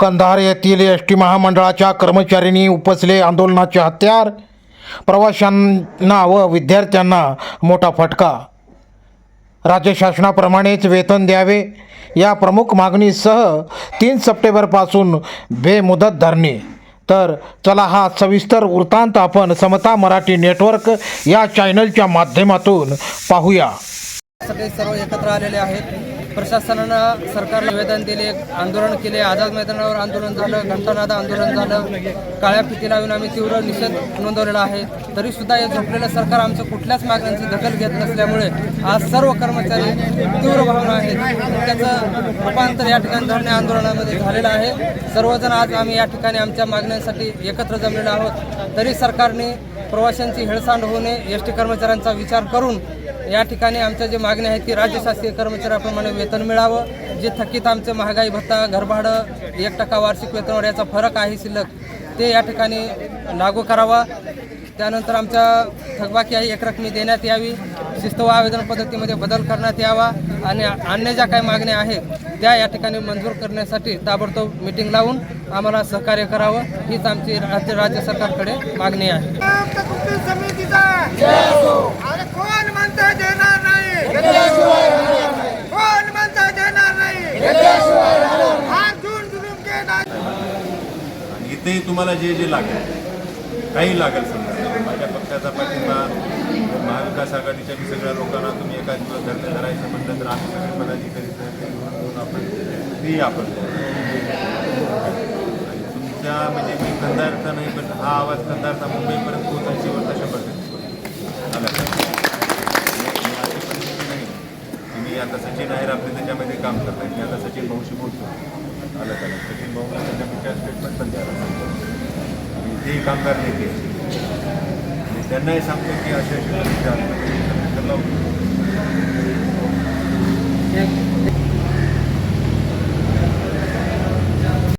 कंधार येथील S T महामंडळाच्या कर्मचाऱ्यांनी उपसले आंदोलनाचे हत्यार प्रवाशांना व विद्यार्थ्यांना मोठा फटका. राज्य शासनाप्रमाणेच वेतन द्यावे या प्रमुख मागणीसह तीन सप्टेंबरपासून बेमुदत धरणे. तर चला हा सविस्तर वृत्तांत आपण समता मराठी नेटवर्क या चॅनलच्या माध्यमातून पाहूया. सर्व एकत्र आलेले आहेत. प्रशासनानं सरकार निवेदन दिले आंदोलन केले आझाद मैदानावर आंदोलन झालं घंटानाद आंदोलन झालं काळ्या फिती लावून आम्ही तीव्र निषेध नोंदवलेला आहे. तरी सुद्धा हे झोपलेलं सरकार आमच्या कुठल्याच मागण्यांची दखल घेत नसल्यामुळे आज सर्व कर्मचारी तीव्र भावना आहेत. त्याचं रूपांतर या ठिकाणी धरणे आंदोलनामध्ये झालेलं आहे. सर्वजण आज आम्ही या ठिकाणी आमच्या मागण्यांसाठी एकत्र जमलेलो आहोत. तरी सरकारने प्रवाशांची हेळसांड होऊ नये एस टी कर्मचाऱ्यांचा विचार करून या ठिकाणी आमच्या जे मागणी आहे ती राज्य शासकीय कर्मचाऱ्याप्रमाणे वेतन मिळावं जे थकीत आमचं महागाई भत्ता घरभाडं एक टक्का वार्षिक वेतनावर याचा फरक आहे शिल्लक ते या ठिकाणी लागू करावा. त्यानंतर आमच्या थकबाकी आहे एक रकमी देण्यात यावी. शिस्त व आवेदन पद्धतीमध्ये बदल करण्यात यावा आणि अन्य ज्या काही मागण्या आहेत त्या या ठिकाणी मंजूर करण्यासाठी ताबडतोब मिटिंग लावून आम्हाला सहकार्य करावं हीच आमची राज्य राज्य सरकारकडे मागणी आहे. ते तुम्हाला जे जे लागेल काही लागेल समजा. माझ्या पक्षाचा पाठिंबा महाविकास आघाडीच्या मी सगळ्या लोकांना तुम्ही एका दिवस धरणे धरायचं म्हटलं तर आम्ही सगळे पदाधिकारी आपण तेही आपण तुमच्या म्हणजे मी कंधारचा नाही पण हा आवाज कंधारचा मुंबईपर्यंत पोहोचायची वर शंभर टक्के आला आता सचिन आहेर आपले त्याच्यामध्ये काम करतात मी आता सचिन भाऊशी बोलतो अलग का सचिन भाऊ त्याच्यापेक्षा स्टेटमेंट पण द्यायला सांगतो आणि तेही कामगार नेते मी त्यांनाही सांगतो की अशा अशा